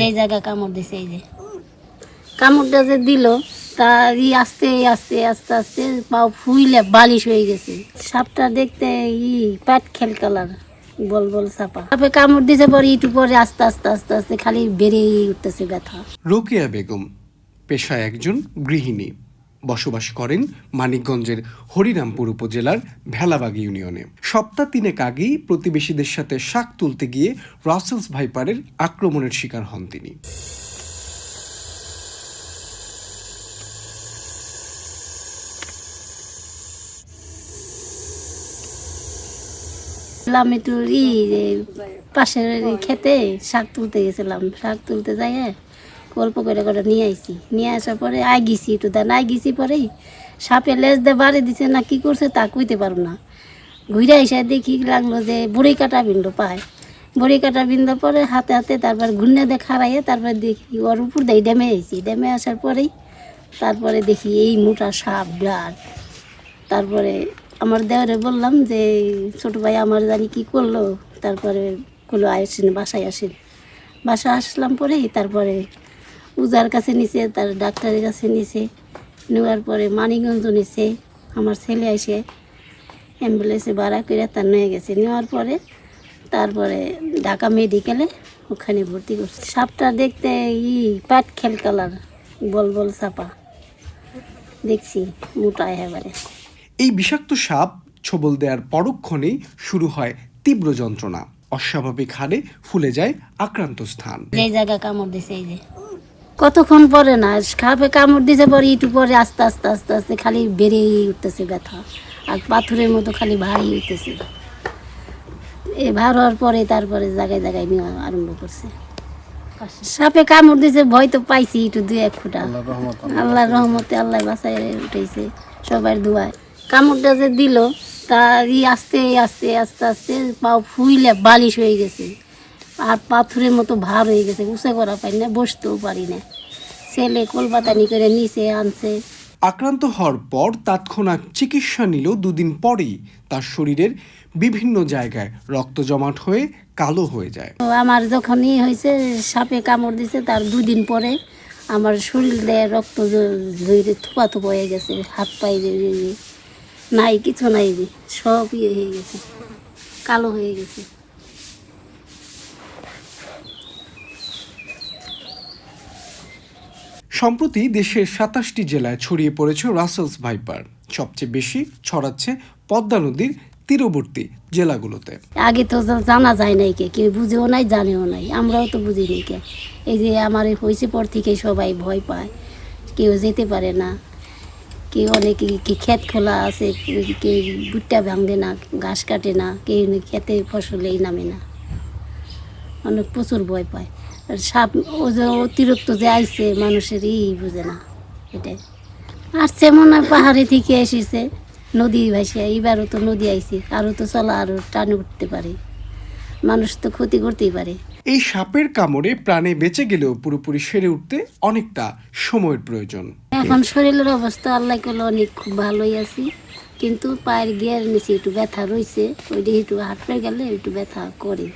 যে জায়গা কামড় দিছে, এই যে। কামড়টা যে দিল তা ই আস্তে আস্তে আস্তে আস্তে পাও ফুইলে বালিশ হয়ে গেছে। সাপটা দেখতে ই প্যাট খেল কালার, বল বল সাপা। তারপরে কামড় দিছে পরে ইটু পরে আস্তে আস্তে আস্তে আস্তে খালি বেড়েই উঠতেছে ব্যথা। রোকেয়া বেগম, পেশায় একজন গৃহিণী। বসবাস করেন মানিকগঞ্জের হরিরামপুর উপজেলার ভেলাবাগ ইউনিয়নে। সপ্তাহ তিনেক আগেই প্রতিবেশীদের সাথে শাক তুলতে গিয়ে রাসেলস ভাইপারের আক্রমণের শিকার হন তিনি। আমি ই পাশের খেতে শাক তুলতে গেছিলাম। শাক তুলতে যাই গল্প করে করে নিয়ে আইছি। নিয়ে আসার পরে আই গেছি একটু দেন। আই গেছি পরে সাপে লেজ দিয়ে বাড়ি দিছে না কি করছে তা কইতে পারব না। ঘুরে এসে দেখি লাগল যে বুড়ি কাটা বিন্দু পায়। বড়ি কাটা বিন্দু পরে হাতে হাতে তারপর ঘুরনে দিয়ে খাড়াইয়ে তারপর দেখি ওর উপর দিয়ে ড্যামে আইছি। ড্যামে আসার পরেই তারপরে দেখি এই মোটা সাপ বিরাট। তারপরে আমার দেওয়ারে বললাম যে, ছোট ভাই, আমার জানি কি করল? তারপরে কোনো আসেন, বাসায় আসেন। বাসায় আসলাম পরে তারপরে উজার কাছে নিছে তার ডাক্তারের কাছে নিছে নেওয়ার পরে মানিগঞ্জ নিছে আমার ছেলে এসে অ্যাম্বুলেন্সে ভাড়া করে তার নিয়ে গেছে। নেওয়ার পরে তারপরে ঢাকা মেডিকেলে ওখানে ভর্তি করছে। সাপটা দেখতে ই প্যাট খেল কালার বল বল সাপা। দেখছি মোটা এবারে এই বিষাক্ত সাপ ছবল দেওয়ার পরক্ষণেই শুরু হয় তীব্র যন্ত্রণা। অস্বাভাবিক হারে ফুলে যায় আক্রান্ত স্থান। যে জায়গা কামড় দিছে এই যে। কতক্ষণ পরে না? খাপে কামড় দিছে পরে একটু পরে আস্তে আস্তে আস্তে আস্তে খালি বেড়েই উঠতেছে ব্যথা। আর পাথরের মতো খালি ভারী উঠতেছে এ ভার হওয়ার পরে তারপরে জায়গায় জায়গায় নেওয়া আরম্ভ করছে। সাপে কামড় দিছে ভয় তো পাইছি একটু দুই এক ফুটা। আল্লাহর রহমতে আল্লাহ বাসায় উঠেছে সবার দুয়ায়। কামড়টা যে দিল তা ই আস্তে আস্তে আস্তে আস্তে পাও ফুইলে বালিশ হয়ে গেছে। আর পাথরের মতো ভার হয়ে গেছে উঁচে করা পারি না বসতেও পারি না। ছেলে কলপাতানি করে নিচে আনছে। আক্রান্ত হওয়ার পর তৎক্ষণাৎ চিকিৎসা নিল দুদিন পরেই। তার শরীরের বিভিন্ন জায়গায় রক্ত জমাট হয়ে কালো হয়ে যায়। আমার যখনই হয়েছে সাপে কামড় দিছে তার দুদিন পরে আমার শরীর দেয় রক্ত থুপা থুপা হয়ে গেছে হাত পায়ে যে। নাই কিছু নাই সব ইয়ে হয়ে গেছে কালো হয়ে গেছে। সম্প্রতি দেশের সাতাশটি জেলায় ছড়িয়ে পড়েছে রাসেলস ভাইপার। সবচেয়ে বেশি ছড়াচ্ছে পদ্মা নদীর তীরবর্তী জেলাগুলোতে। আগে তো জানা যায় নাই কে, কেউ বুঝেও নাই, জানেও নাই, আমরাও তো বুঝি নাই কে। এই যে আমার হয়েছে পর থেকে সবাই ভয় পায়, কেউ যেতে পারে না, কেউ অনেকে ক্ষেত খোলা আছে, কেউ ভুট্টা ভাঙে না, ঘাস কাটে না, কেউ খেতে ফসলেই নামে না। অনেক প্রচুর ভয় পায়। সাপ ও যে অতিরিক্ত যে আইছে মানুষের ই বুঝে না এটাই। আসছে মনে হয় পাহাড়ে থেকে এসেছে নদী ভাসিয়া এবারও তো নদী আইছে আরও তো চলা আরও টানে উঠতে পারে। মানুষ তো ক্ষতি করতেই পারে। এই সাপের কামড়ে প্রাণে বেঁচে গেলেও পুরোপুরি সেরে উঠতে অনেকটা সময়ের প্রয়োজন। এখন শরীরের অবস্থা আল্লাহ করলে অনেক খুব ভালোই আছি কিন্তু পায়ের গিয়ার নিচে একটু ব্যথা রয়েছে ওইটা একটু হাঁটতে গেলে একটু ব্যথা করে।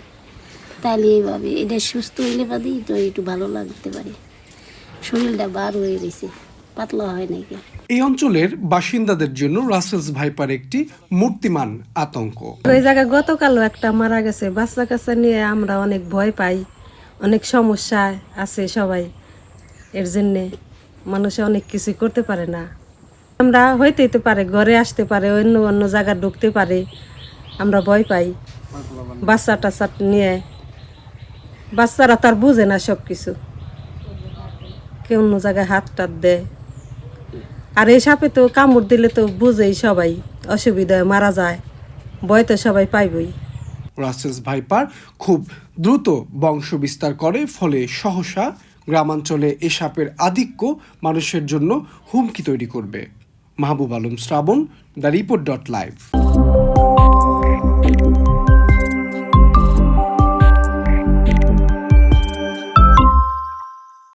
তাহলে এইভাবে এটা সুস্থ হইলে বাদে তো একটু ভালো লাগতে পারে। শরীরটা বার হয়ে গেছে পাতলা হয় নাকি এই অঞ্চলের বাসিন্দাদের জন্য রাসেলস ভাইপার একটি মূর্তিমান আতঙ্ক। ওই জায়গায় গতকালও একটা মারা গেছে বাচ্চা কাচ্চা নিয়ে আমরা অনেক ভয় পাই অনেক সমস্যা আছে সবাই। এর জন্যে মানুষে অনেক কিছু করতে পারে না। আমরা হইতেই তো পারে ঘরে আসতে পারে অন্য অন্য জায়গায় ঢুকতে পারে আমরা ভয় পাই। বাচ্চা টাচ্চা নিয়ে বাচ্চারা তার বুঝে না সব কিছু কেউ অন্য জায়গায় হাত টাত দেয়। আর এই সাপে তো কামড় দিলে তো বুঝেই সবাই অসুবিধায় মারা যায়। ভয় তো সবাই পাইবই। রাসেলস ভাইপার খুব দ্রুত বংশ বিস্তার করে, ফলে সহসা গ্রামাঞ্চলে এ সাপের আধিক্য মানুষের জন্য হুমকি তৈরি করবে। Mahbub Alam Srabon, the report dot live.